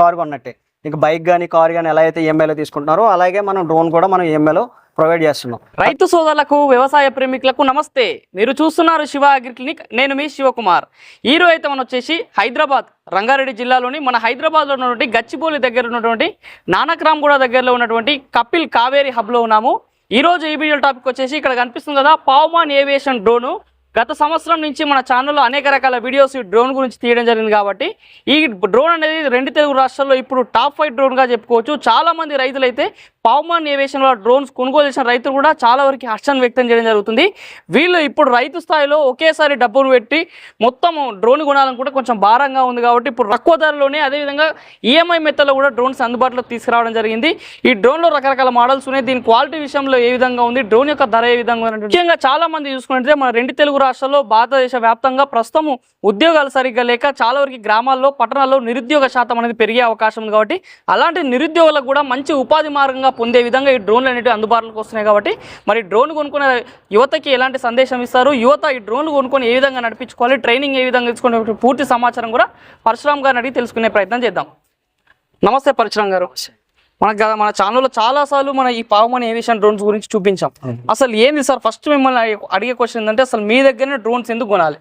Car కొన్నట్టే. ఇంకా bike కానీ car కానీ ఎలా అయితే ఈఎంఐలో తీసుకుంటున్నారో అలాగే మనం డ్రోన్ కూడా మనం ఈఎంఐలో ప్రొవైడ్ చేస్తున్నాం. రైతు సోదరులకు వ్యవసాయ ప్రేమికులకు నమస్తే. మీరు చూస్తున్నారు శివ అగ్రి క్లినిక్. నేను మీ శివకుమార్. ఈరోజు అయితే మనం వచ్చేసి హైదరాబాద్ రంగారెడ్డి జిల్లాలోని మన హైదరాబాద్లో ఉన్నటువంటి గచ్చిబౌలి దగ్గర ఉన్నటువంటి నానక్రామ్గూడ దగ్గరలో ఉన్నటువంటి కపిల్ కావేరి హబ్లో ఉన్నాము. ఈరోజు ఈ వీడియో టాపిక్ వచ్చేసి ఇక్కడ కనిపిస్తుంది కదా పావుమాన్ ఏవియేషన్ డ్రోను. గత సంవత్సరం నుంచి మన ఛానల్లో అనేక రకాల వీడియోస్ ఈ డ్రోన్ గురించి తీయడం జరిగింది కాబట్టి ఈ డ్రోన్ అనేది రెండు తెలుగు రాష్ట్రాల్లో ఇప్పుడు టాప్ ఫైవ్ డ్రోన్గా చెప్పుకోవచ్చు. చాలామంది రైతులైతే రైతులు అయితే పావుమాన్ ఏవియేషన్ వల్ల డ్రోన్స్ కొనుగోలు చేసిన రైతులు కూడా చాలా వరకు హర్షం వ్యక్తం చేయడం జరుగుతుంది. వీళ్ళు ఇప్పుడు రైతు స్థాయిలో ఒకేసారి డబ్బులు పెట్టి మొత్తం డ్రోన్ కొనాలనుకుంటే కూడా కొంచెం భారంగా ఉంది కాబట్టి ఇప్పుడు తక్కువ ధరలోనే అదేవిధంగా ఈఎంఐ మెత్తలో కూడా డ్రోన్స్ అందుబాటులోకి తీసుకురావడం జరిగింది. ఈ డ్రోన్లో రకరకాల మోడల్స్ ఉన్నాయి. దీని క్వాలిటీ విషయంలో ఏ విధంగా ఉంది? డ్రోన్ యొక్క ధర ఏ విధంగా ఉంది? ముఖ్యంగా చాలా మంది చూసుకుంటే మన రెండు తెలుగు రాష్ట్రాల్లో భారతదేశ వ్యాప్తంగా ప్రస్తుతం ఉద్యోగాలు సరిగ్గా లేక చాలా వరకు గ్రామాల్లో పట్టణాల్లో నిరుద్యోగ శాతం అనేది పెరిగే అవకాశం ఉంది కాబట్టి అలాంటి నిరుద్యోగులకు కూడా మంచి ఉపాధి మార్గంగా పొందే విధంగా ఈ డ్రోన్లు అనేవి అందుబాటులోకి వస్తున్నాయి కాబట్టి మరి డ్రోన్ కొనుక్కునే యువతకి ఎలాంటి సందేశం ఇస్తారు? యువత ఈ డ్రోన్లు కొనుక్కొని ఏ విధంగా నడిపించుకోవాలి? ట్రైనింగ్ ఏ విధంగా తీసుకునే పూర్తి సమాచారం కూడా పరశురామ్ గారిని అడిగి తెలుసుకునే ప్రయత్నం చేద్దాం. నమస్తే పరశురామ్ గారు. మనకు గత మన ఛానల్లో చాలాసార్లు మన ఈ పావుమని ఏవియేషన్ డ్రోన్స్ గురించి చూపించాం. అసలు ఏంది సార్? ఫస్ట్ మిమ్మల్ని అడిగే- అడిగే క్వశ్చన్ ఏంటంటే అసలు మీ దగ్గరనే డ్రోన్స్ ఎందుకు కొనాలి?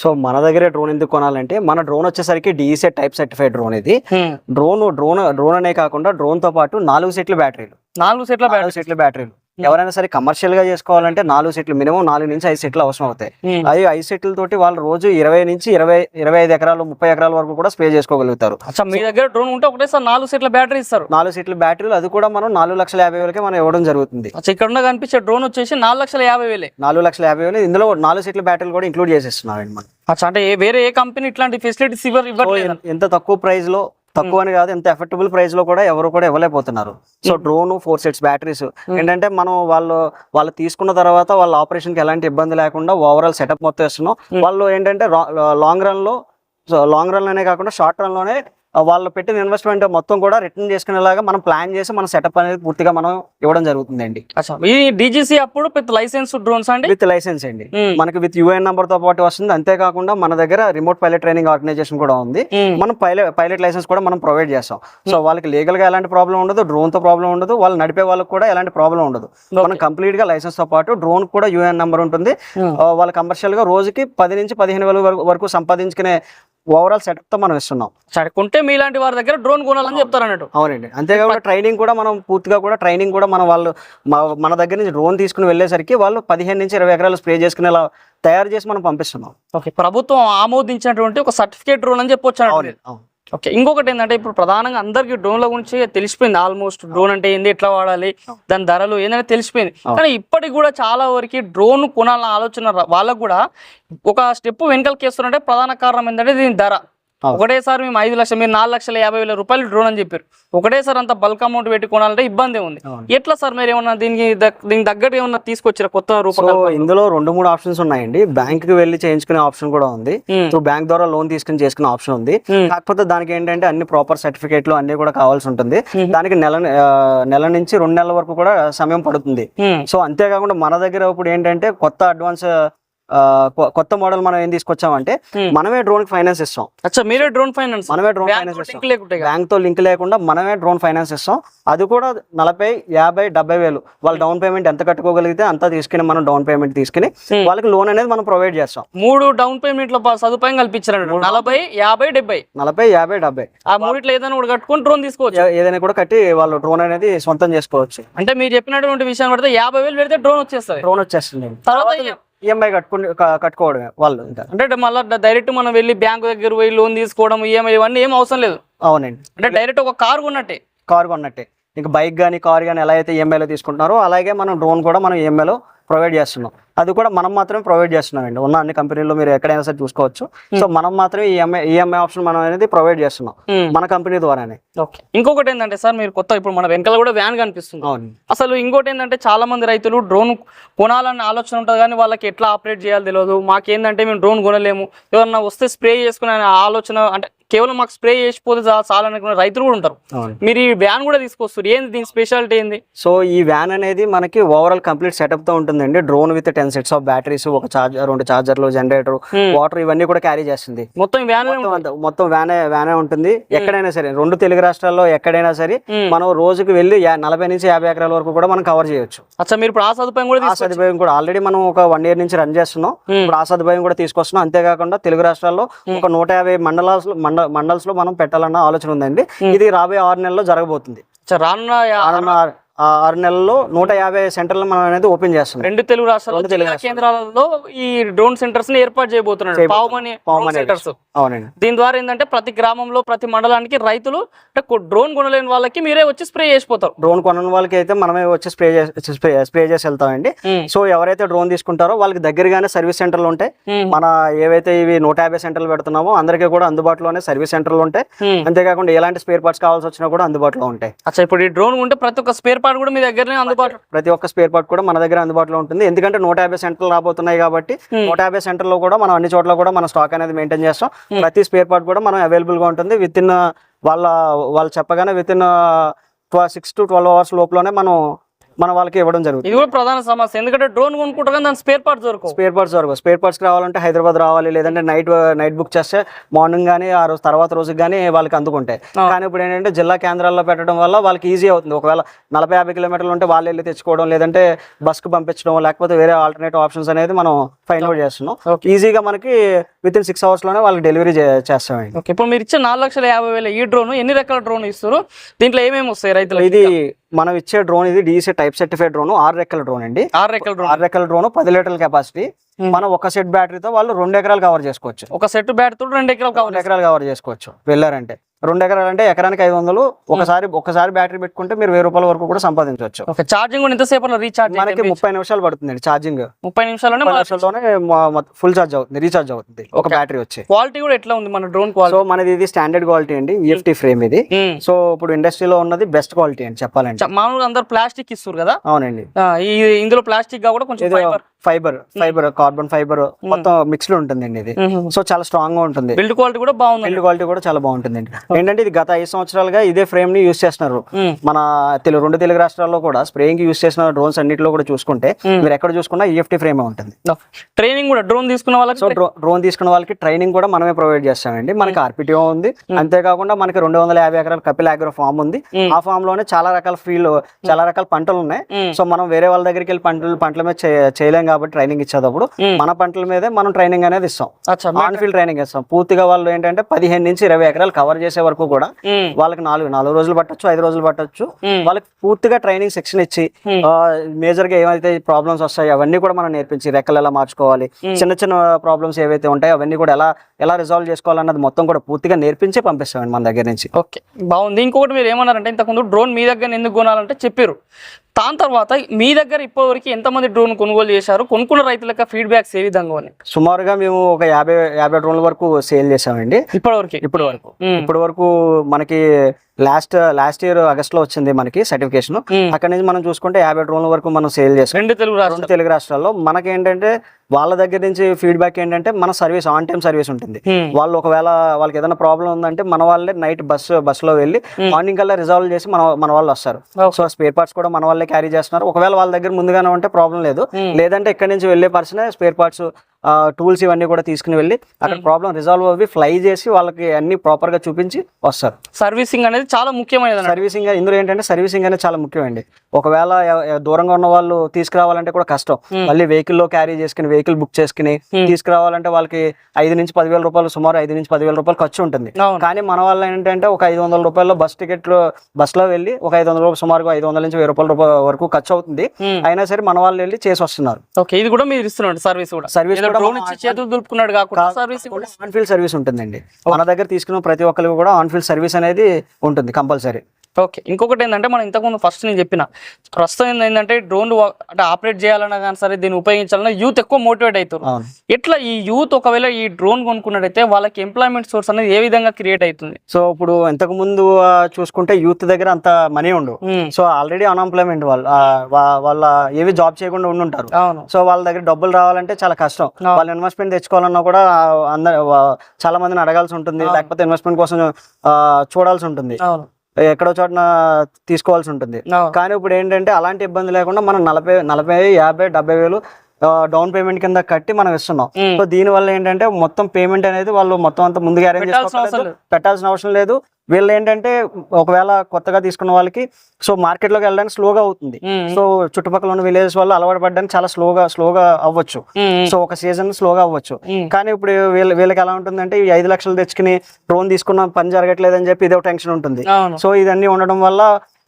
సో మన దగ్గరే డ్రోన్ ఎందుకు కొనాలంటే మన డ్రోన్ వచ్చేసరికి డిఈసెట్ టైప్ సర్టిఫైడ్ డ్రోన్ ఇది. డ్రోన్ డ్రోన్ డ్రోన్ అనే కాకుండా డ్రోన్తో పాటు నాలుగు సెట్ల బ్యాటరీలు. నాలుగు సెట్ల బ్యాటరీ. నాలుగు సెట్ల బ్యాటరీలు. ఎవరైనా సరే కమర్షియల్గా చేసుకోవాలంటే నాలుగు సెట్లు మినిమం నాలుగు నుంచి ఐదు సెట్లు అవసరం అవుతాయి. Hmm. అవి ఐదు సెట్ల తోటి వాళ్ళు రోజు ఇరవై నుంచి ఇరవై ఇరవై ఐదు ఎకరాలు ముప్పై ఎకరాల వరకు కూడా స్ప్రే చేసుకోగలుగుతారు. మీ దగ్గర డ్రోన్ ఉంటే ఒకటేసారి నాలుగు సెట్ల బ్యాటరీ ఇస్తారు. నాలుగు సెట్ల బ్యాటరీలు అది కూడా మనం నాలుగు లక్షల యాభై వేలకే మనం ఇవ్వడం జరుగుతుంది. ఇక్కడ ఉన్న కనిపించే డ్రోన్ వచ్చేసి నాలుగు లక్షల యాభై వేలే. నాలుగు లక్షల యాభై వేలు ఇందులో నాలుగు సెట్ల బ్యాటరీలు కూడా ఇంక్లూడ్ మనం. అచ్చా అంటే వేరే ఏ కంపెనీ ఇట్లాంటి ఫెసిలిటీస్ ఇవ్వరు ఎంత తక్కువ ప్రైస్లో తక్కువ అని కాదు ఎంత ఎఫెక్టబుల్ ప్రైస్లో కూడా ఎవరు కూడా ఇవ్వలేకపోతున్నారు. So drone four sets batteries ఏంటంటే మనం వాళ్ళు వాళ్ళు తీసుకున్న తర్వాత వాళ్ళ ఆపరేషన్కి ఎలాంటి ఇబ్బంది లేకుండా ఓవరాల్ సెటప్ మొత్తం ఇస్తున్నాం. వాళ్ళు ఏంటంటే లాంగ్ రన్లో సో లాంగ్ రన్లోనే కాకుండా షార్ట్ రన్లోనే వాళ్ళు పెట్టిన ఇన్వెస్ట్మెంట్ మొత్తం కూడా రిటర్న్ చేసుకునేలాగా మనం ప్లాన్ చేసి మన సెటప్ అనేది పూర్తిగా మనం ఇవ్వడం జరుగుతుందండి. ఈ డీజీసీ అప్పుడు పెద్ద లైసెన్స్ డ్రోన్స్ అండి? విత్ లైసెన్స్ అండి. మ్మ్. మనకి విత్ యూఎన్ నంబర్తో పాటు వస్తుంది. అంతేకాకుండా మన దగ్గర రిమోట్ పైలట్ ట్రైనింగ్ ఆర్గనైజేషన్ కూడా ఉంది. మ్మ్. మనం పైలట్ పైలట్ లైసెన్స్ కూడా మనం ప్రొవైడ్ చేస్తాం. సో వాళ్ళకి లీగల్గా ఎలాంటి ప్రాబ్లం ఉండదు డ్రోన్తో ప్రాబ్లం ఉండదు వాళ్ళు నడిపే వాళ్ళకి కూడా ఎలాంటి ప్రాబ్లం ఉండదు. మనం కంప్లీట్గా లైసెన్స్తో పాటు డ్రోన్ కూడా యూఎన్ నంబర్ ఉంటుంది. వాళ్ళ కమర్షియల్గా రోజుకి పది నుంచి పదిహేను వేల వరకు సంపాదించుకునే ఓవరాల్ సెటప్తో మనం ఇస్తున్నాం. సరే కొంటే మీలాంటి వారి దగ్గర డ్రోన్ కొనాలని చెప్తారు అన్నట్టు. అవునండి. అంతేకాకుండా ట్రైనింగ్ కూడా మనం పూర్తిగా కూడా ట్రైనింగ్ కూడా మనం వాళ్ళు మన దగ్గర నుంచి డ్రోన్ తీసుకుని వెళ్ళేసరికి వాళ్ళు పదిహేను నుంచి ఇరవై ఎకరాలు స్ప్రే చేసుకునేలా తయారు చేసి మనం పంపిస్తున్నాం. ఓకే. ప్రభుత్వం ఆమోదించినటువంటి ఒక సర్టిఫికేట్ డ్రోన్ అని చెప్పొచ్చు అవునండి. అవును. ఓకే ఇంకొకటి ఏంటంటే ఇప్పుడు ప్రధానంగా అందరికి డ్రోన్ల గురించి తెలిసిపోయింది ఆల్మోస్ట్ డ్రోన్ అంటే ఏంది ఎట్లా వాడాలి దాని ధరలు ఏంటంటే తెలిసిపోయింది. కానీ ఇప్పటికి కూడా చాలా వరకు డ్రోన్ కొనాలన్న ఆలోచన వాళ్ళకు కూడా ఒక స్టెప్ వెనకలకి వేస్తున్నారంటే ప్రధాన కారణం ఏంటంటే దీని ధర. ఒకటేసారి మేము ఐదు లక్షలు మీరు నాలుగు లక్షల యాభై వేల రూపాయలు డ్రోన్ అని చెప్పారు ఒకటేసారి అంత బల్క్ అమౌంట్ పెట్టి కొనాలంటే ఇబ్బంది ఉంది. ఎట్లా సార్ మీరు ఏమన్నా దీనికి దీనికి తగ్గట్టు ఏమన్నా తీసుకొచ్చారా కొత్త రూపకల్పన ఇందులో రెండు మూడు ఆప్షన్స్ ఉన్నాయండి బ్యాంక్కి వెళ్ళి చేయించుకునే ఆప్షన్ కూడా ఉంది. సో బ్యాంక్ ద్వారా లోన్ తీసుకుని చేసుకునే ఆప్షన్ ఉంది. కాకపోతే దానికి ఏంటంటే అన్ని ప్రాపర్ సర్టిఫికేట్లు అన్ని కూడా కావాల్సి ఉంటుంది. దానికి నెల నెల నుంచి రెండు నెలల వరకు కూడా సమయం పడుతుంది. సో అంతేకాకుండా మన దగ్గర ఇప్పుడు ఏంటంటే కొత్త అడ్వాన్స్ కొత్త మోడల్ మనం ఏం తీసుకొచ్చామంటే. మనమే డ్రోన్కి ఫైనాన్స్ ఇస్తాం అచ్చా మీరే డ్రోన్ ఫైనాన్స్ మనమే డ్రోన్ బ్యాంక్ ఫైనాన్స్ ఇస్తాం. బ్యాంక్తో లింక్ లేకుండా మనమే డ్రోన్ ఫైనాన్స్ ఇస్తాం అది కూడా నలభై యాభై డెబ్బై వేలు. వాళ్ళు డౌన్ పేమెంట్ ఎంత కట్టుకోగలిగితే అంతా తీసుకుని మనం డౌన్ పేమెంట్ తీసుకుని. వాళ్ళకి లోన్ అనేది మనం ప్రొవైడ్ చేస్తాం. మూడు డౌన్ పేమెంట్లో సదుపాయం కల్పించారు నలభై యాభై డెబ్బై. నలభై యాభై డెబ్బై. ఆ మూడిట్లో ఏదైనా కూడా కట్టుకొని డ్రోన్ తీసుకోవచ్చు. ఏదైనా కూడా కట్టి వాళ్ళు డ్రోన్ అనేది సొంతం చేసుకోవచ్చు. అంటే మీరు చెప్పినటువంటి విషయం పడితే యాభై వేలు పెడితే డ్రోన్ వచ్చేస్తుంది. డ్రోన్ వచ్చేస్తుంది. తర్వాత ఈఎంఐ కట్టుకుని క- కట్టుకోవడమే వాళ్ళు అంటే మళ్ళీ డైరెక్ట్ మనం వెళ్ళి బ్యాంకు దగ్గర పోయి లోన్ తీసుకోవడం ఈఎంఐ ఇవన్నీ ఏం అవసరం లేదు. అవునండి. అంటే డైరెక్ట్ ఒక కార్ కొన్నట్టే. కార్ కొన్నట్టే. ఇంకా బైక్ కానీ కార్ కానీ ఎలా అయితే ఈఎంఐలో తీసుకుంటున్నారో అలాగే మనం డ్రోన్ కూడా మనం ఈఎంఐలో ప్రొవైడ్ చేస్తున్నాం. అది కూడా మనం మాత్రమే ప్రొవైడ్ చేస్తున్నామండి. ఉన్న అన్ని కంపెనీల్లో మీరు ఎక్కడైనా సరే చూసుకోవచ్చు. సో మనం మాత్రమే ఈఎంఐ ఈఎంఐ ఆప్షన్ మనం అనేది ప్రొవైడ్ చేస్తున్నాం. Hmm. మన కంపెనీ ద్వారానే. ఓకే. ఇంకొకటి ఏంటంటే సార్ మీరు కొత్త ఇప్పుడు మన వెనకాల కూడా వ్యాన్ కనిపిస్తుంది. అవును అసలు ఇంకోటి ఏంటంటే చాలా మంది రైతులు డ్రోన్ కొనాలన్న ఆలోచన ఉంటుంది కానీ వాళ్ళకి ఎట్లా ఆపరేట్ చేయాలో తెలియదు మాకేందంటే మేము డ్రోన్ కొనలేము. ఎవరన్నా వస్తే స్ప్రే చేసుకునే ఆలోచన అంటే కేవలం మాకు స్ప్రే చేసిపోతే చాలు అనుకున్న రైతులు కూడా ఉంటారు. మీరు ఈ వ్యాన్ కూడా తీసుకొస్తారు ఏంది దీని స్పెషాలిటీ ఏంది? సో ఈ వ్యాన్ అనేది మనకి ఓవరాల్ కంప్లీట్ సెటప్తో ఉంటుందండి. Drone with ten sets of batteries ఒక చార్జర్ రెండు చార్జర్లు జనరేటర్ Hmm. వాటర్ ఇవన్నీ కూడా క్యారీ చేస్తుంది. మొత్తం వ్యాన్ మొత్తం వ్యానే వ్యానే ఉంటుంది. ఎక్కడైనా సరే రెండు తెలుగు రాష్ట్రాల్లో ఎక్కడైనా సరే మనం రోజుకి వెళ్ళి నలభై నుంచి యాభై ఎకరాల వరకు కూడా మనం కవర్ చేయొచ్చు. అచ్చా మీరు ఆ సదుపాయం కూడా ఆ సదుపాయం కూడా ఆల్రెడీ మనం ఒక వన్ ఇయర్ నుంచి రన్ చేస్తున్నాం. ఇప్పుడు ఆ సదుపాయం కూడా తీసుకొస్తున్నాం. అంతేకాకుండా తెలుగు రాష్ట్రాల్లో ఒక నూట యాభై మండలాస్ మండల్స్లో మనం పెట్టాలన్న ఆలోచన ఉందండి. ఇది రాబోయే ఆరు నెలల్లో జరగబోతుంది. రానున్న ఆరు నెలల్లో నూట యాభై సెంటర్లు మనం అనేది ఓపెన్ చేస్తున్నాం. రెండు తెలుగు రాష్ట్రాల్లో జిల్లా కేంద్రాలలో ఈ డ్రోన్ సెంటర్స్ని ఏర్పాటు చేయబోతున్నాడు. పావుమని సెంటర్స్. అవునండి. దీని ద్వారా ఏంటంటే ప్రతి గ్రామంలో ప్రతి మండలానికి రైతులు అంటే డ్రోన్ కొనలేని వాళ్ళకి మీరే వచ్చి స్ప్రే చేసిపోతారు. డ్రోన్ కొనని వాళ్ళకి అయితే మనమే వచ్చి స్ప్రే స్ప్రే చేసి వెళ్తామండి. సో ఎవరైతే డ్రోన్ తీసుకుంటారో వాళ్ళకి దగ్గరగానే సర్వీస్ సెంటర్లు ఉంటాయి. మన ఏవైతే ఇవి నూట యాభై సెంటర్లు పెడుతున్నామో అందరికీ కూడా అందుబాటులోనే సర్వీస్ సెంటర్లు ఉంటాయి. అంతేకాకుండా ఎలాంటి స్పేర్ పార్ట్స్ కావాల్సి వచ్చినా కూడా అందుబాటులో ఉంటాయి. అచ్చా ఇప్పుడు ఈ డ్రోన్ ఉంటే ప్రతి ఒక్క స్పేర్ పార్ట్ కూడా మీ దగ్గరనే అందుబాటులో ప్రతి ఒక్క స్పేర్ పార్ట్ కూడా మన దగ్గర అందుబాటులో ఉంటుంది. ఎందుకంటే నూట యాభై సెంటర్లు రాబోతున్నాయి కాబట్టి నూట యాభై సెంటర్లో కూడా మనం అన్ని చోట్ల కూడా మన స్టాక్ అనేది మెయింటైన్ చేస్తాం. ప్రతి స్పేర్ పార్ట్ కూడా మనం అవైలబుల్గా ఉంటుంది. విత్ ఇన్ వాళ్ళ వాళ్ళు చెప్పగానే within six to twelve hours లోపలనే మనం మన వాళ్ళకి ఇవ్వడం జరుగుతుంది. ఇది కూడా ప్రధాన సమస్య. ఎందుకంటే డ్రోన్ కొనుక్కుంటారు కానీ దాని స్పేర్ పార్ట్స్ దొరకవు. స్పేర్ పార్ట్స్ దొరకవు. స్పేర్ పార్ట్స్ రావాలంటే హైదరాబాద్ రావాలి లేదంటే నైట్ నైట్ బుక్ చేస్తే మార్నింగ్ కానీ ఆ రోజు తర్వాత రోజుకి కానీ వాళ్ళకి అందుకుంటాయి. కానీ ఇప్పుడు ఏంటంటే జిల్లా కేంద్రాల్లో పెట్టడం వల్ల వాళ్ళకి ఈజీ అవుతుంది. ఒకవేళ నలభై యాభై కిలోమీటర్లు ఉంటే వాళ్ళు వెళ్ళి తెచ్చుకోవడం లేదంటే బస్కి పంపించడం లేకపోతే వేరే ఆల్టర్నేటివ్ ఆప్షన్స్ అనేది మనం ఫైండ్ అవుట్ చేస్తున్నాం. ఈజీగా మనకి విత్ ఇన్ సిక్స్ అవర్స్లోనే వాళ్ళకి డెలివరీ చేస్తామండి. ఇప్పుడు మీరు ఇచ్చే నాలుగు లక్షల యాభై వేల ఈ డ్రోన్ ఎన్ని రకాల డ్రోన్ ఇస్తారు దీంట్లో ఏమేమి వస్తాయి రైతులు ఇది మనం ఇచ్చే డ్రోన్ ఇది డిసి టైప్ సర్టిఫైడ్ డ్రోన్ ఆరు రెక్కల డ్రోన్ అండి. ఆరు రెక్కల డ్రోన్ ఆరు రెక్కల డ్రోన్ పది లీటర్ల కెపాసిటీ మనం ఒక సెట్ బ్యాటరీతో వాళ్ళు రెండు ఎకరాలు కవర్ చేసుకోవచ్చు. ఒక సెట్ బ్యాట్ తోటి రెండు ఎకరాలు ఎకరాలు కవర్ చేసుకోవచ్చు. వెళ్ళారంటే. రెండు ఎకరాలు అంటే ఎకరానికి ఐదు వందలు. ఒకసారి ఒకసారి బ్యాటరీ పెట్టుకుంటే మీరు వెయ్యి రూపాయల వరకు కూడా సంపాదించవచ్చు. ఓకే ఛార్జింగ్ కూడా ఎంతసేపు రీఛార్జ్ మనకి ముప్పై నిమిషాలు పడుతుంది ఛార్జింగ్. ముప్పై నిమిషాల్లోనే ఫుల్ ఛార్జ్ అవుతుంది రీఛార్జ్ అవుతుంది ఒక బ్యాటరీ వచ్చి. క్వాలిటీ కూడా ఎట్లా ఉంది మన డ్రోన్ క్వాలిటీ? సో మనది ఇది స్టాండర్డ్ క్వాలిటీ అండి ఈఎఫ్టీ ఫ్రేమ్ ఇది. సో ఇప్పుడు ఇండస్ట్రీలో ఉన్నది బెస్ట్ క్వాలిటీ అండి చెప్పాలంటే. మామూలుగా అందరు ప్లాస్టిక్ ఇస్తారు కదా? అవునండి. ఇందులో ప్లాస్టిక్గా కూడా కొంచెం fibre fibre fibre carbon fibre మొత్తం మిక్స్డ్ ఉంటుందండి ఇది. సో చాలా స్ట్రాంగ్గా ఉంటుంది. బిల్డ్ క్వాలిటీ కూడా బాగుంది బిల్డ్ క్వాలిటీ కూడా చాలా బాగుంటుందండి. ఏంటంటే ఇది గత ఐదు సంవత్సరాలుగా ఇదే ఫ్రేమ్ని యూస్ చేస్తున్నారు. మ్మ్. మన తెలుగు రెండు తెలుగు రాష్ట్రాల్లో కూడా స్ప్రేయింగ్ యూస్ చేసిన డ్రోన్స్ అన్నిటిలో కూడా చూసుకుంటే మీరు ఎక్కడ చూసుకున్నా E ఈఎఫ్టీ ఫ్రేమ్ ఉంటుంది. ట్రైనింగ్ కూడా డ్రోన్ తీసుకున్న వాళ్ళకి సో డ్రోన్ తీసుకున్న వాళ్ళకి ట్రైనింగ్ కూడా మనమే ప్రొవైడ్ చేస్తామండి. మనకి ఆర్పిటిఓ ఉంది. అంతేకాకుండా మనకి రెండు వందల యాభై ఎకరాల కపిల్ అగ్రో ఫామ్ ఉంది. ఆ ఫామ్లోనే చాలా రకాల ఫీల్డ్ చాలా రకాల పంటలు ఉన్నాయి. సో మనం వేరే వాళ్ళ దగ్గరికి వెళ్ళి పంటలు పంటల మీద చేయలేం కాబట్టి ట్రైనింగ్ ఇచ్చేటప్పుడు మన పంటల మీదే మనం ట్రైనింగ్ అనేది ఇస్తాం. ఆన్ ఫీల్డ్ ట్రైనింగ్ ఇస్తాం. పూర్తిగా వాళ్ళు ఏంటంటే పదిహేను నుంచి ఇరవై ఎకరాలు కవర్ చేసే వరకు కూడా. వాళ్ళకి నాలుగు నాలుగు రోజులు పట్టొచ్చు ఐదు రోజులు పట్టొచ్చు. వాళ్ళకి పూర్తిగా ట్రైనింగ్ సెక్షన్ ఇచ్చి మేజర్గా ఏమైతే ప్రాబ్లమ్స్ వస్తాయో అవన్నీ కూడా మనం నేర్పించి రెక్కలు ఎలా మార్చుకోవాలి చిన్న చిన్న ప్రాబ్లమ్స్ ఏవైతే ఉంటాయో అవన్నీ కూడా ఎలా ఎలా రిజాల్వ్ చేసుకోవాలన్నది మొత్తం కూడా పూర్తిగా నేర్పించి పంపిస్తామండి మన దగ్గర నుంచి. ఓకే బాగుంది. ఇంకొకటి మీరు ఏమన్నారంటే ఇంతకుముందు డ్రోన్ మీ దగ్గర ఎందుకు కొనాలంటే చెప్పారు దాని తర్వాత మీ దగ్గర ఇప్పటివరకు ఎంతమంది డ్రోన్ కొనుగోలు చేశారు? కొనుక్కున్న రైతుల యొక్క ఫీడ్బ్యాక్స్ ఏ విధంగా ఉన్నాయి? సుమారుగా మేము ఒక యాభై యాభై డ్రోన్ల వరకు సేల్ చేసామండి ఇప్పటివరకు. ఇప్పటి వరకు ఇప్పటి వరకు మనకి లాస్ట్ లాస్ట్ ఇయర్ ఆగస్ట్లో వచ్చింది మనకి సర్టిఫికేషన్. అక్కడ నుంచి మనం చూసుకుంటే యాభై డ్రోన్ల వరకు మనం సేల్ చేసాం రెండు తెలుగు రాష్ట్రాలు. రెండు తెలుగు రాష్ట్రాల్లో మనకి ఏంటంటే వాళ్ళ దగ్గర నుంచి ఫీడ్బ్యాక్ ఏంటంటే మన సర్వీస్ ఆన్ టైం సర్వీస్ ఉంటుంది. వాళ్ళు ఒకవేళ వాళ్ళకి ఏదైనా ప్రాబ్లం ఉందంటే మన వాళ్ళే నైట్ బస్ బస్లో వెళ్ళి మార్నింగ్ కల్లా రిజాల్వ్ చేసి మన మన వాళ్ళు వస్తారు. సో స్పేర్ పార్ట్స్ కూడా మన వాళ్ళే క్యారీ చేస్తున్నారు. ఒకవేళ వాళ్ళ దగ్గర ముందుగానే ఉంటే ప్రాబ్లం లేదు. లేదంటే ఇక్కడ నుంచి వెళ్ళే పర్సనే స్పేర్ పార్ట్స్ టూల్స్ ఇవన్నీ కూడా తీసుకుని వెళ్ళి అక్కడ ప్రాబ్లం రిజాల్వ్ అవ్వి ఫ్లై చేసి వాళ్ళకి అన్ని ప్రాపర్గా చూపించి వస్తారు. సర్వీసింగ్ అనేది చాలా ముఖ్యమైనది. సర్వీసింగ్ ఇందులో ఏంటంటే సర్వీసింగ్ అనేది చాలా ముఖ్యమండి ఒకవేళ దూరంగా ఉన్న వాళ్ళు తీసుకురావాలంటే కూడా కష్టం. మళ్ళీ వెహికల్లో క్యారీ చేసుకుని వెహికల్ బుక్ చేసుకుని తీసుకురావాలంటే వాళ్ళకి ఐదు నుంచి పదివేల రూపాయలు సుమారు ఐదు నుంచి పదివేల రూపాయలు ఖర్చు ఉంటుంది. కానీ మన వాళ్ళు ఏంటంటే ఒక ఐదు వందల రూపాయల్లో బస్ టికెట్లో బస్లో వెళ్ళి ఒక ఐదు వందల రూపాయలు సుమారుగా ఐదు వందల నుంచి వెయ్యి రూపాయల రూపాయల వరకు ఖర్చు అవుతుంది. అయినా సరే మన వాళ్ళు వెళ్ళి చేసి వస్తున్నారు. ఓకే ఇది కూడా మీరు ఇస్తున్నారు సర్వీస్ కూడా. ఇచ్చి చేతులు దులుపుకున్నాడు కాకుండా సర్వీస్ కూడా. ఆన్ ఫీల్డ్ సర్వీస్ ఉంటుందండి. మన దగ్గర తీసుకున్న ప్రతి ఒక్కరికి కూడా ఆన్ ఫీల్డ్ సర్వీస్ అనేది ఉంటుంది కంపల్సరీ. ఓకే. ఇంకొకటి ఏంటంటే మనం ఇంతకుముందు ఫస్ట్ నేను చెప్పిన ప్రస్తుతం ఏంటంటే డ్రోన్ అంటే ఆపరేట్ చేయాలన్నా కానీ సరే దీన్ని ఉపయోగించాలన్నా యూత్ ఎక్కువ మోటివేట్ అవుతారు. ఎట్లా ఈ యూత్ ఒకవేళ ఈ డ్రోన్ కొనుక్కున్నట్టయితే వాళ్ళకి ఎంప్లాయ్మెంట్ సోర్స్ అనేది ఏ విధంగా క్రియేట్ అవుతుంది? సో ఇప్పుడు ఇంతకు ముందు చూసుకుంటే యూత్ దగ్గర అంత మనీ ఉండవు సో ఆల్రెడీ అన్ఎంప్లాయ్మెంట్ వాళ్ళు వాళ్ళ ఏవి జాబ్ చేయకుండా ఉండి ఉంటారు అవును. సో వాళ్ళ దగ్గర డబ్బులు రావాలంటే చాలా కష్టం. వాళ్ళు ఇన్వెస్ట్మెంట్ తెచ్చుకోవాలన్నా కూడా అందరు చాలా మందిని అడగాల్సి ఉంటుంది. లేకపోతే ఇన్వెస్ట్మెంట్ కోసం చూడాల్సి ఉంటుంది. ఎక్కడో చోటన తీసుకోవాల్సి ఉంటుంది. కానీ ఇప్పుడు ఏంటంటే అలాంటి ఇబ్బంది లేకుండా మనం నలభై నలభై యాభై డెబ్బై వేలు డౌన్ పేమెంట్ కింద కట్టి మనం ఇస్తున్నాం. ఉమ్, సో దీని వల్ల ఏంటంటే మొత్తం పేమెంట్ అనేది వాళ్ళు మొత్తం అంతా ముందుగా అరేంజ్ చేసుకోవాలి. పెట్టాల్సిన అవసరం లేదు. వీళ్ళు ఏంటంటే ఒకవేళ కొత్తగా తీసుకున్న వాళ్ళకి సో మార్కెట్లోకి వెళ్ళడానికి స్లోగా అవుతుంది. సో చుట్టుపక్కల ఉన్న విలేజెస్ వాళ్ళు అలవాటు పడడానికి చాలా స్లోగా స్లోగా అవ్వచ్చు. సో ఒక సీజన్ స్లోగా అవ్వచ్చు. కానీ ఇప్పుడు వీళ్ళ వీళ్ళకి ఎలా ఉంటుందంటే ఈ ఐదు లక్షలు తెచ్చుకుని డ్రోన్ తీసుకున్న పని జరగట్లేదు అని చెప్పి ఇదో టెన్షన్ ఉంటుంది. సో ఇదన్నీ ఉండడం వల్ల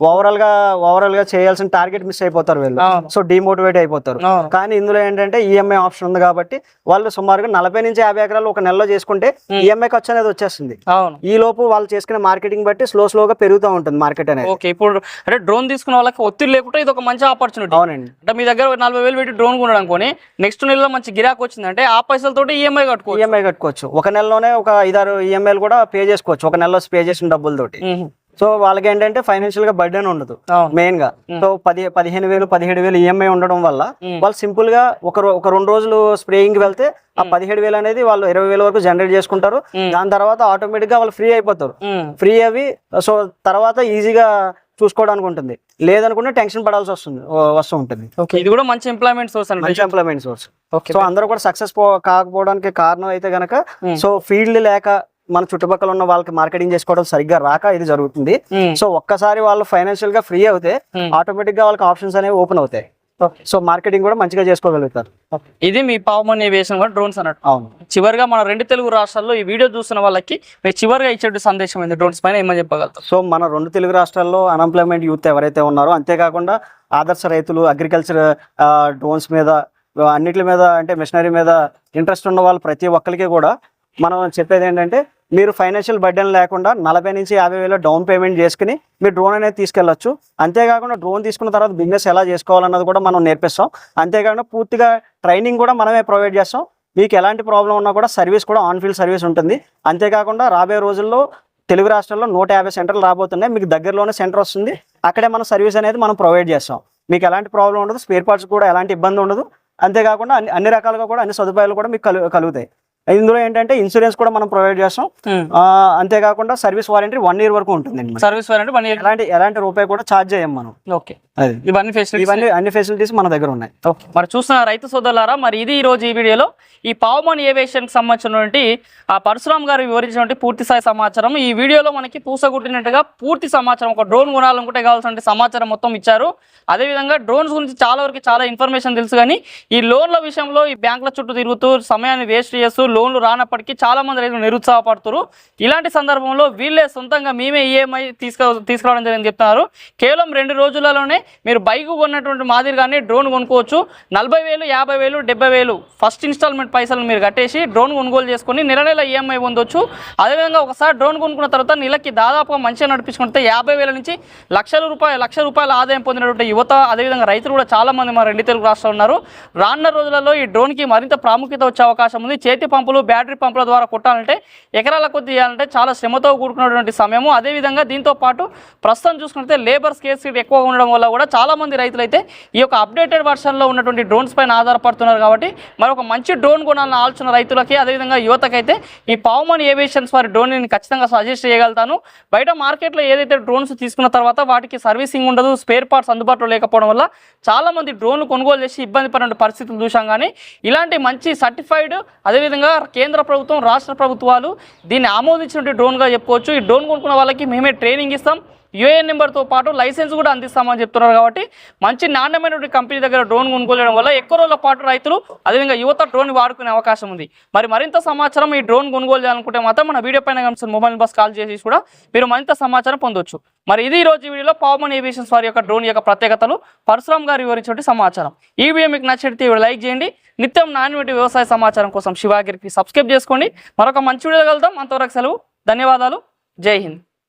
ఓవరాల్గా ఓవరాల్గా చేయాల్సిన టార్గెట్ మిస్ అయిపోతారు వీళ్ళు. సో డిమోటివేట్ అయిపోతారు. కానీ ఇందులో ఏంటంటే ఈఎంఐ ఆప్షన్ ఉంది కాబట్టి వాళ్ళు సుమారుగా నలభై నుంచి యాభై ఎకరాలు ఒక నెలలో చేసుకుంటే Hmm. ఈఎంఐ ఖర్చు అనేది వచ్చేస్తుంది. ఈ లోపు వాళ్ళు చేసుకునే మార్కెటింగ్ బట్టి స్లో స్లోగా పెరుగుతూ ఉంటుంది మార్కెట్ అనేది. ఓకే ఇప్పుడు అంటే డ్రోన్ తీసుకున్న వాళ్ళకి ఒత్తిడి లేకుండా ఇది ఒక మంచి ఆపర్చునిటీ అవునండి. అంటే మీ దగ్గర నలభై వేలు పెట్టి డ్రోన్ కొనడం కొని నెక్స్ట్ నెలలో మంచి గిరాక్ వచ్చిందంటే ఆ పైసలతోటి ఈఎంఐ కట్టుకోవచ్చు. ఈఎంఐ కట్టుకోవచ్చు. ఒక నెలలోనే ఒక ఐదారు ఈఎంఐలు కూడా పే చేసుకోవచ్చు. ఒక నెలలో పే చేసిన డబ్బులతోటి. సో వాళ్ళకి ఏంటంటే ఫైనాన్షియల్గా బర్డెన్ ఉండదు మెయిన్గా సో పది పదిహేను వేలు పదిహేడు వేలు ఈఎంఐ ఉండడం వల్ల వాళ్ళు సింపుల్గా ఒక రెండు రోజులు స్ప్రేయింగ్కి వెళ్తే ఆ పదిహేడు వేలు అనేది వాళ్ళు ఇరవై వేల వరకు జనరేట్ చేసుకుంటారు. దాని తర్వాత ఆటోమేటిక్గా వాళ్ళు ఫ్రీ అయిపోతారు. ఫ్రీ అవి సో తర్వాత ఈజీగా చూసుకోవడానికి ఉంటుంది. లేదనుకుంటే టెన్షన్ పడాల్సి వస్తుంది వస్తూ ఉంటుంది. ఓకే ఇది కూడా మంచి ఎంప్లాయ్మెంట్ సోర్స్ అండి. మంచి ఎంప్లాయ్మెంట్ సోర్స్. ఓకే సో అందరూ కూడా సక్సెస్ కాకపోవడానికి కారణం అయితే గనక సో ఫీల్డ్ లేక మన చుట్టుపక్కల ఉన్న వాళ్ళకి మార్కెటింగ్ చేసుకోవడం సరిగ్గా రాక ఇది జరుగుతుంది. ఉమ్, సో ఒక్కసారి వాళ్ళు ఫైనాన్షియల్గా ఫ్రీ అవుతే ఆటోమేటిక్గా వాళ్ళకి ఆప్షన్స్ అనేవి ఓపెన్ అవుతాయి. సో మార్కెటింగ్ కూడా మంచిగా చేసుకోగలుగుతారు. ఇది మీ పావమన్ ఏవియేషన్ కూడా డ్రోన్స్ అన్నట్టు. అవును. చివరిగా మన రెండు తెలుగు రాష్ట్రాల్లో ఈ వీడియో చూస్తున్న వాళ్ళకి మీరు చివరిగా ఇచ్చే సందేశం ఏంది? డ్రోన్స్ పైన ఏమని చెప్పగలుగుతారు? సో మన రెండు తెలుగు రాష్ట్రాల్లో అన్ఎంప్లాయ్మెంట్ యూత్ ఎవరైతే ఉన్నారో అంతేకాకుండా ఆదర్శ రైతులు అగ్రికల్చర్ డ్రోన్స్ మీద అన్నిటి మీద అంటే మిషనరీ మీద ఇంట్రెస్ట్ ఉన్న వాళ్ళు ప్రతి ఒక్కరికి కూడా మనం చెప్పేది ఏంటంటే మీరు ఫైనాన్షియల్ బర్డెన్ లేకుండా నలభై నుంచి యాభై వేల డౌన్ పేమెంట్ చేసుకుని మీరు డ్రోన్ అనేది తీసుకెళ్ళొచ్చు. అంతేకాకుండా డ్రోన్ తీసుకున్న తర్వాత బిజినెస్ ఎలా చేసుకోవాలన్నది కూడా మనం నేర్పిస్తాం. అంతేకాకుండా పూర్తిగా ట్రైనింగ్ కూడా మనమే ప్రొవైడ్ చేస్తాం. మీకు ఎలాంటి ప్రాబ్లం ఉన్నా కూడా సర్వీస్ కూడా ఆన్ ఫీల్డ్ సర్వీస్ ఉంటుంది. అంతేకాకుండా రాబోయే రోజుల్లో తెలుగు రాష్ట్రాల్లో నూట యాభై సెంటర్లు రాబోతున్నాయి. మీకు దగ్గరలోనే సెంటర్ వస్తుంది. అక్కడే మన సర్వీస్ అనేది మనం ప్రొవైడ్ చేస్తాం. మీకు ఎలాంటి ప్రాబ్లం ఉండదు. స్పేర్ పార్ట్స్ కూడా ఎలాంటి ఇబ్బంది ఉండదు. అంతేకాకుండా అన్ని అన్ని రకాలుగా కూడా అన్ని సదుపాయాలు కూడా మీకు కలు కలుగుతాయి. ఇందులో ఏంటంటే ఇన్సూరెన్స్ కూడా మనం ప్రొవైడ్ చేస్తాం. అంతేకాకుండా సర్వీస్ వారంటీ వన్ ఇయర్ వరకు మనకి. Service warranty one year. ఎలాంటి ఎలాంటి రూపాయి కూడా ఛార్జ్ చేయం మనం. ఓకే. ఇవన్నీ ఫెసిలిటీస్ ఇవన్నీ అన్ని ఫెసిలిటీస్ మన దగ్గర ఉన్నాయి. ఓకే. మరి చూస్తున్న రైతు సోదరులారా మరి ఇది ఈ రోజు ఈ వీడియోలో ఈ పావమన్ ఏవియేషన్కి సంబంధించినటువంటి ఆ పరశురామ్ గారు వివరించినటువంటి పూర్తి స్థాయి సమాచారం. ఈ వీడియోలో మనకి పూసగుట్టినట్టుగా పూర్తి సమాచారం ఒక డ్రోన్ కొనాలనుకుంటే కావాల్సిన సమాచారం మొత్తం ఇచ్చారు. అదేవిధంగా డ్రోన్స్ గురించి చాలా వరకు చాలా ఇన్ఫర్మేషన్ తెలుసు కానీ ఈ లోన్ల విషయంలో ఈ బ్యాంకుల చుట్టూ తిరుగుతూ సమయాన్ని వేస్ట్ చేస్తూ లోన్లు రానప్పటికీ చాలామంది రైతులు నిరుత్సాహపడుతున్నారు. ఇలాంటి సందర్భంలో వీళ్ళే సొంతంగా మేమే ఈఎంఐ తీసుకు తీసుకురావడం జరిగింది చెప్తున్నారు. కేవలం రెండు రోజులలోనే మీరు బైక్ కొన్నటువంటి మాదిరిగానే డ్రోన్ కొనుక్కోవచ్చు. నలభై వేలు యాభై వేలు డెబ్బై వేలు ఫస్ట్ ఇన్స్టాల్మెంట్ పైసలు మీరు కట్టేసి డ్రోన్ కొనుగోలు చేసుకొని నెల నెల ఈఎంఐ పొందొచ్చు. అదేవిధంగా ఒకసారి డ్రోన్ కొనుక్కున్న తర్వాత నెలకి దాదాపుగా మంచిగా నడిపించుకుంటే యాభై వేల నుంచి లక్షల రూపాయలు లక్ష రూపాయల ఆదాయం పొందినటువంటి యువత అదేవిధంగా రైతులు కూడా చాలామంది మా రెండు తెలుగు రాష్ట్రాలు ఉన్నారు. రానున్న రోజులలో ఈ డ్రోన్కి మరింత ప్రాముఖ్యత వచ్చే అవకాశం ఉంది. చేతి పంపు పంపులు బ్యాటరీ పంపుల ద్వారా కొట్టాలంటే ఎకరాల కొద్ది చేయాలంటే చాలా శ్రమతో కూడుకున్నటువంటి సమయము. అదేవిధంగా దీంతో పాటు ప్రస్తుతం చూసుకుంటే లేబర్ స్కేర్సిటీ ఎక్కువగా ఉండడం వల్ల కూడా చాలామంది రైతులు అయితే ఈ యొక్క అప్డేటెడ్ వర్షన్లో ఉన్నటువంటి డ్రోన్స్ పైన ఆధారపడుతున్నారు కాబట్టి మరి ఒక మంచి డ్రోన్ కొనాలని ఆలోచన రైతులకి. అదేవిధంగా యువతకైతే ఈ పావుమన్ ఏవియేషన్స్ వారి డ్రోన్ నేను ఖచ్చితంగా సజెస్ట్ చేయగలుగుతాను. బయట మార్కెట్లో ఏదైతే డ్రోన్స్ తీసుకున్న తర్వాత వాటికి సర్వీసింగ్ ఉండదు స్పేర్ పార్ట్స్ అందుబాటులో లేకపోవడం వల్ల చాలా మంది డ్రోన్లు కొనుగోలు చేసి ఇబ్బంది పడిన పరిస్థితులు చూసాం కానీ ఇలాంటి మంచి సర్టిఫైడ్ అదేవిధంగా కేంద్ర ప్రభుత్వం రాష్ట్ర ప్రభుత్వాలు దీన్ని ఆమోదించినటువంటి డ్రోన్గా చెప్పుకోవచ్చు. ఈ డ్రోన్ కొనుక్కున్న వాళ్ళకి మేమే ట్రైనింగ్ ఇస్తాం. యూఏఎన్ నెంబర్తో పాటు లైసెన్స్ కూడా అందిస్తామని చెప్తున్నారు కాబట్టి మంచి నాణ్యమైనటువంటి కంపెనీ దగ్గర డ్రోన్ కొనుగోలు చేయడం వల్ల ఎక్కువ రోజుల పాటు రైతులు అదేవిధంగా యువత డ్రోన్ వాడుకునే అవకాశం ఉంది. మరి మరింత సమాచారం ఈ డ్రోన్ కొనుగోలు చేయాలనుకుంటే మాత్రం మన వీడియో పైన కనిపిస్తున్న మొబైల్ బస్ కాల్ చేసి కూడా మీరు మరింత సమాచారం పొందొచ్చు. మరి ఇది ఈ రోజు వీడియోలో పవన్ ఏవియేషన్స్ వారి యొక్క డ్రోన్ యొక్క ప్రత్యేకతలు. పరశురామ్ గారు వివరించినటువంటి సమాచారం. ఈ వీడియో మీకు నచ్చితే వీడియో లైక్ చేయండి. నిత్యం నాణ్యమైన వ్యవసాయ సమాచారం కోసం శివాగిరికి సబ్స్క్రైబ్ చేసుకోండి. మరొక మంచి వీడియో కలుద్దాం. అంతవరకు సెలవు. ధన్యవాదాలు. జై హింద్.